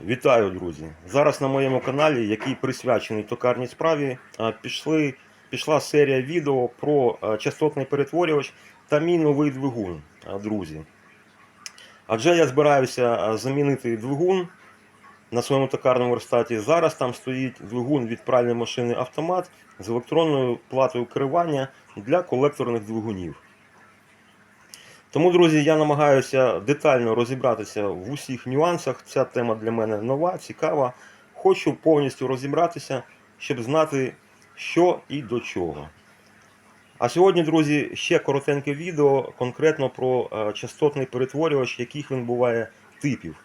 Вітаю, друзі! Зараз на моєму каналі, який присвячений токарній справі, пішли, пішла серія відео про частотний перетворювач та мій новий двигун, друзі. Адже я збираюся замінити двигун на своєму токарному верстаті. Зараз там стоїть двигун від пральної машини автомат з електронною платою керування для колекторних двигунів. Тому, друзі, я намагаюся детально розібратися в усіх нюансах. Ця тема для мене нова, цікава. Хочу повністю розібратися, щоб знати, що і до чого. А сьогодні, друзі, ще коротеньке відео конкретно про е, частотний перетворювач, яких він буває типів.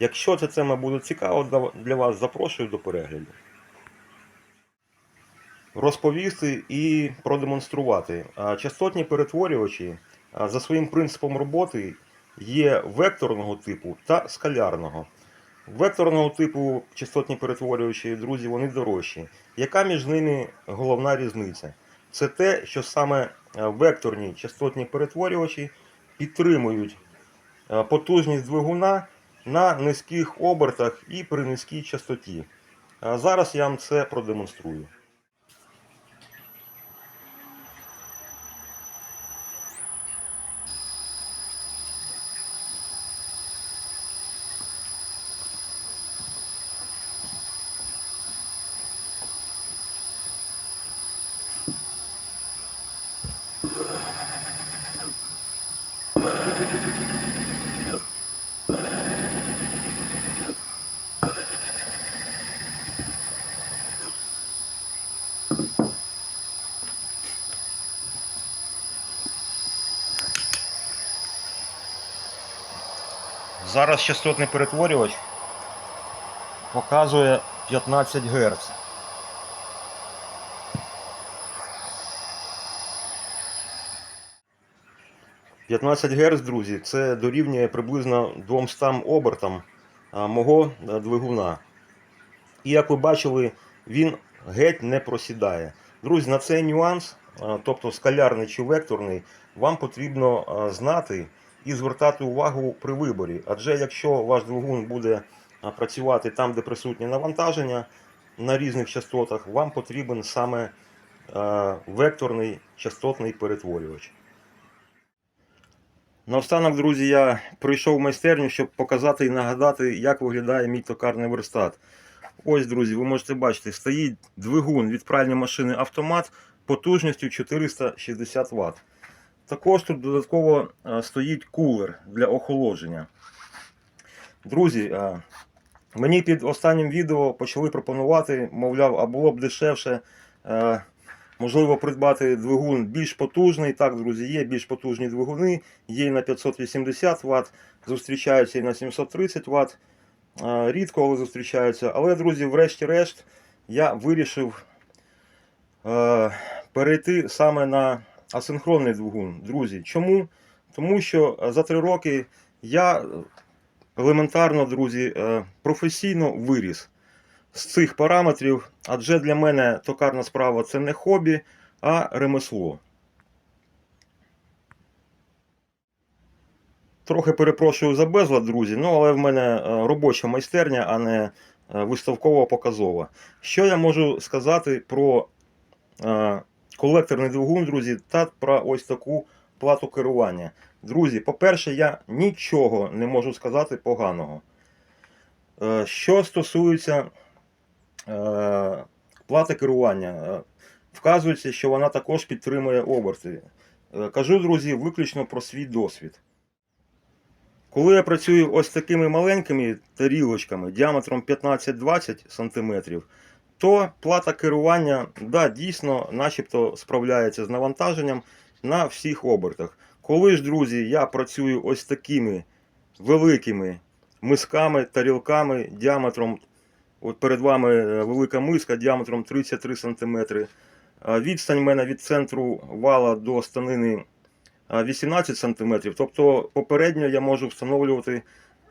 Якщо ця тема буде цікава для- вас, запрошую до перегляду. Розповісти і продемонструвати. Частотні перетворювачі за своїм принципом роботи є векторного типу та скалярного. Векторного типу частотні перетворювачі, друзі, вони дорожчі. Яка між ними головна різниця? Це те, що саме векторні частотні перетворювачі підтримують потужність двигуна на низьких обертах і при низькій частоті. Зараз я вам це продемонструю. Зараз частотний перетворювач показує 15 Гц. «15 Гц, друзі, це дорівнює приблизно 200 обертам мого двигуна. І як ви бачили, він геть не просідає. Друзі, на цей нюанс, тобто скалярний чи векторний, вам потрібно знати і звертати увагу при виборі. Адже якщо ваш двигун буде працювати там, де присутнє навантаження на різних частотах, вам потрібен саме векторний частотний перетворювач. Наостанок, друзі, я прийшов в майстерню, щоб показати і нагадати, як виглядає мій токарний верстат. Ось, друзі, ви можете бачити, стоїть двигун від пральної машини автомат потужністю 460 Вт. Також тут додатково е, стоїть кулер для охолодження. Друзі, е, мені під останнім відео почали пропонувати, мовляв, а було б дешевше, е, можливо, придбати двигун більш потужний. Так, друзі, є більш потужні двигуни, є і на 580 Вт, зустрічаються і на 730 Вт. Рідко, але зустрічаються. Але, друзі, врешті-решт, я вирішив перейти саме на асинхронний двигун. Друзі, чому? Тому що е, за три роки я елементарно, друзі, е, професійно виріс з цих параметрів, адже для мене токарна справа це не хобі, а ремесло. Трохи перепрошую за безлад, друзі, ну але в мене е, робоча майстерня, а не е, виставково-показова. Що я можу сказати про е, колекторний двигун, друзі, та про ось таку плату керування. Друзі, по-перше, я нічого не можу сказати поганого. Е, Що стосується е, плати керування, е, вказується, що вона також підтримує оберти. Кажу, друзі, виключно про свій досвід. Коли я працюю ось такими маленькими тарілочками діаметром 15-20 см, то плата керування да, дійсно начебто справляється з навантаженням на всіх обертах. Коли ж, друзі, я працюю ось такими великими мисками, тарілками діаметром, от перед вами е, велика миска діаметром 33 см. Відстань в мене від центру вала до станини 18 см. Тобто попередньо я можу встановлювати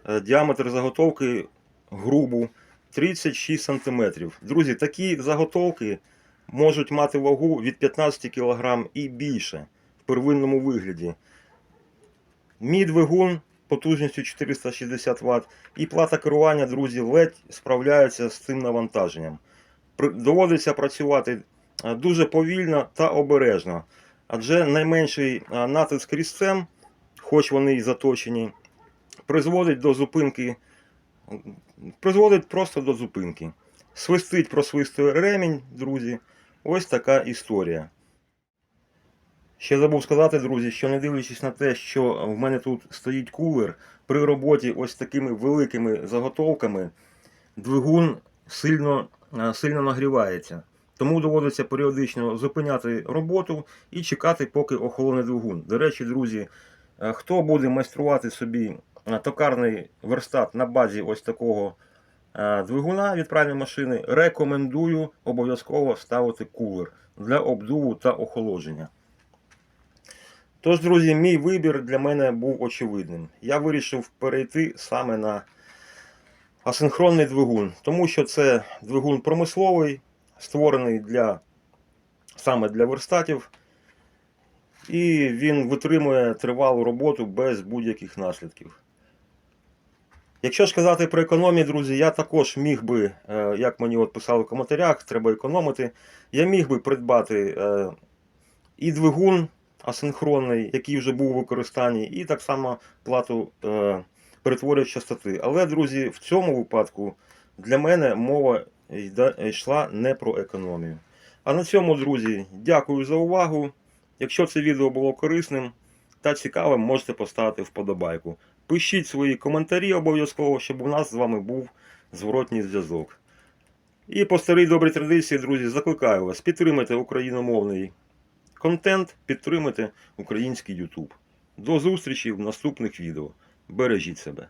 е, діаметр заготовки грубу 36 см. Друзі, такі заготовки можуть мати вагу від 15 кг і більше в первинному вигляді. Мій двигун потужністю 460 Вт, і плата керування, друзі, ледь справляється з цим навантаженням. Доводиться працювати е, дуже повільно та обережно, адже найменший е, натиск різцем, хоч вони й заточені, призводить до зупинки, призводить просто до зупинки. Свистить, просвистує ремінь, друзі. Ось така історія. Ще забув сказати, друзі, що не дивлячись на те, що в мене тут стоїть кулер, при роботі ось такими великими заготовками двигун сильно, е, сильно нагрівається. Тому доводиться періодично зупиняти роботу і чекати, поки охолоне двигун. До речі, друзі, е, хто буде майструвати собі токарний верстат на базі ось такого е, двигуна від пральної машини, рекомендую обов'язково ставити кулер для обдуву та охолодження. Тож, друзі, мій вибір для мене був очевидним. Я вирішив перейти саме на асинхронний двигун, тому що це двигун промисловий, створений для, саме для верстатів, і він витримує тривалу роботу без будь-яких наслідків. Якщо ж казати про економію, друзі, я також міг би, е, як мені от писали в коментарях, треба економити, я міг би придбати е, і двигун асинхронний, який вже був у використанні, і так само плату е, перетворювач частоти. Але, друзі, в цьому випадку для мене мова йшла не про економію. А на цьому, друзі, дякую за увагу. Якщо це відео було корисним та цікавим, можете поставити вподобайку. Пишіть свої коментарі обов'язково, щоб у нас з вами був зворотній зв'язок. І по старій добрій традиції, друзі, закликаю вас підтримати україномовний контент, підтримати український YouTube. До зустрічі в наступних відео. Бережіть себе.